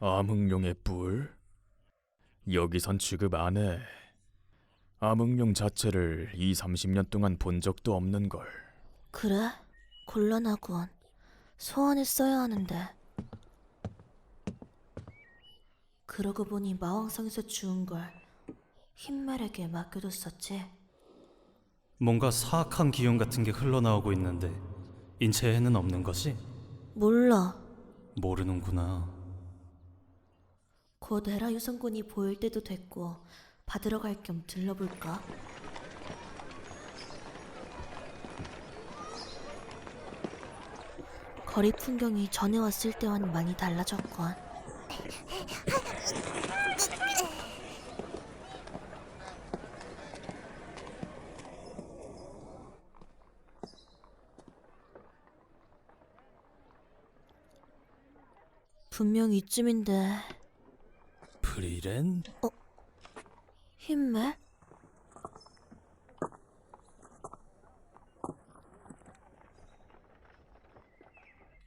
암흑룡의 뿔? 여기선 취급 안 해. 암흑룡 자체를 2, 30년 동안 본 적도 없는 걸. 그래? 곤란하군. 소원을 써야 하는데. 그러고 보니 마왕성에서 주운 걸 흰말에게 맡겨뒀었지. 뭔가 사악한 기운 같은 게 흘러나오고 있는데 인체에는 없는 것이 몰라. 모르는구나. 곧 에라 유성군이 보일 때도 됐고 받으러 갈 겸 들러볼까? 거리 풍경이 전에 왔을 때와는 많이 달라졌건. 분명 이쯤인데 프리렌? 힘매?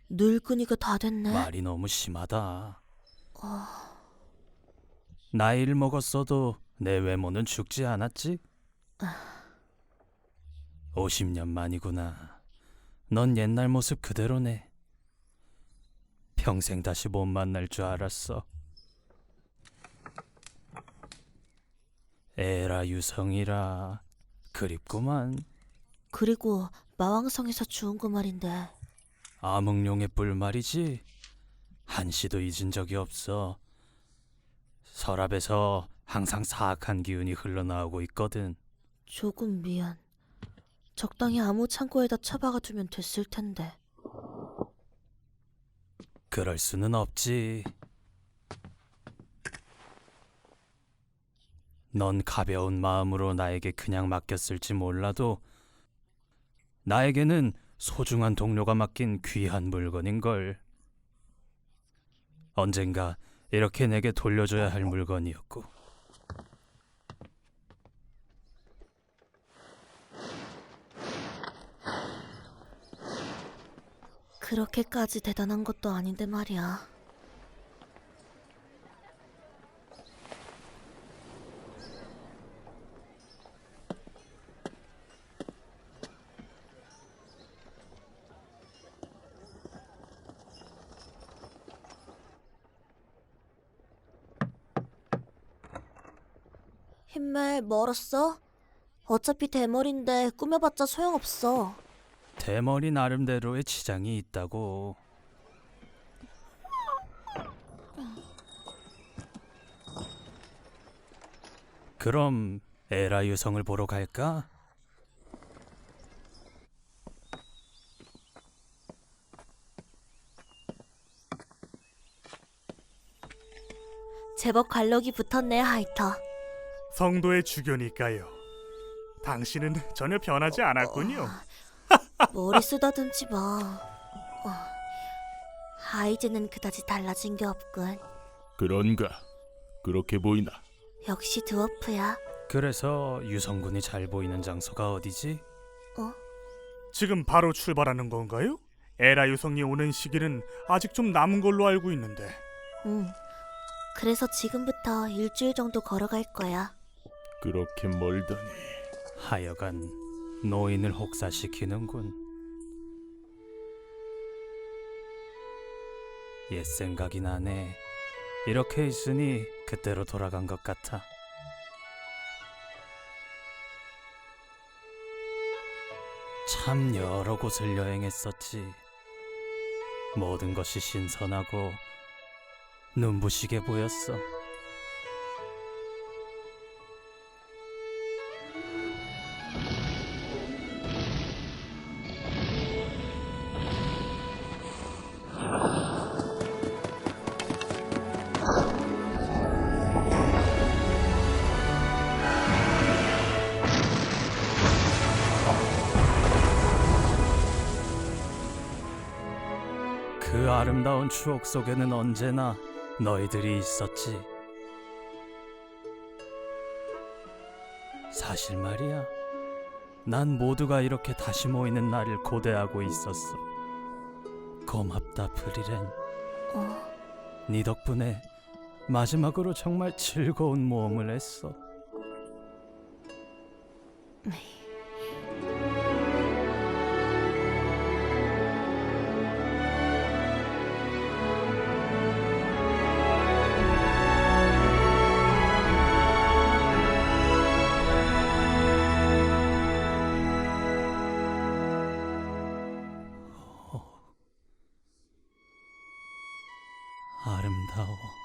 늙은이가 다 됐네. 말이 너무 심하다. 나이를 먹었어도 내 외모는 죽지 않았지? 50년 만이구나. 넌 옛날 모습 그대로네. 평생 다시 못 만날 줄 알았어. 에라 유성이라 그립구만. 그리고 마왕성에서 주운 거 말인데 암흑룡의 뿔 말이지. 한시도 잊은 적이 없어. 서랍에서 항상 사악한 기운이 흘러나오고 있거든. 조금 미안. 적당히 암호 창고에다 처박아 두면 됐을 텐데. 그럴 수는 없지. 넌 가벼운 마음으로 나에게 그냥 맡겼을지 몰라도 나에게는 소중한 동료가 맡긴 귀한 물건인걸. 언젠가 이렇게 내게 돌려줘야 할 물건이었고. 그렇게까지 대단한 것도 아닌데 말이야. 흰말 멀었어? 어차피 대머리인데 꾸며봤자 소용없어. 대머리 나름대로의 치장이 있다고. 그럼 에라 유성을 보러 갈까? 제법 관록이 붙었네 하이터. 성도의 주교니까요. 당신은 전혀 변하지 않았군요. 머리 쓰다듬지 마. 어. 하이즈는 그다지 달라진 게 없군. 그런가? 그렇게 보이나? 역시 드워프야. 그래서 유성군이 잘 보이는 장소가 어디지? 어? 지금 바로 출발하는 건가요? 에라 유성이 오는 시기는 아직 좀 남은 걸로 알고 있는데 응. 그래서 지금부터 일주일 정도 걸어갈 거야. 그렇게 멀다니. 하여간 노인을 혹사시키는군. 옛 생각이 나네. 이렇게 있으니 그때로 돌아간 것 같아. 참 여러 곳을 여행했었지. 모든 것이 신선하고 눈부시게 보였어. 그 아름다운 추억 속에는 언제나 너희들이 있었지. 사실 말이야. 난 모두가 이렇게 다시 모이는 날을 고대하고 있었어. 고맙다, 프리렌. 어. 네 덕분에 마지막으로 정말 즐거운 모험을 했어. 아름다워.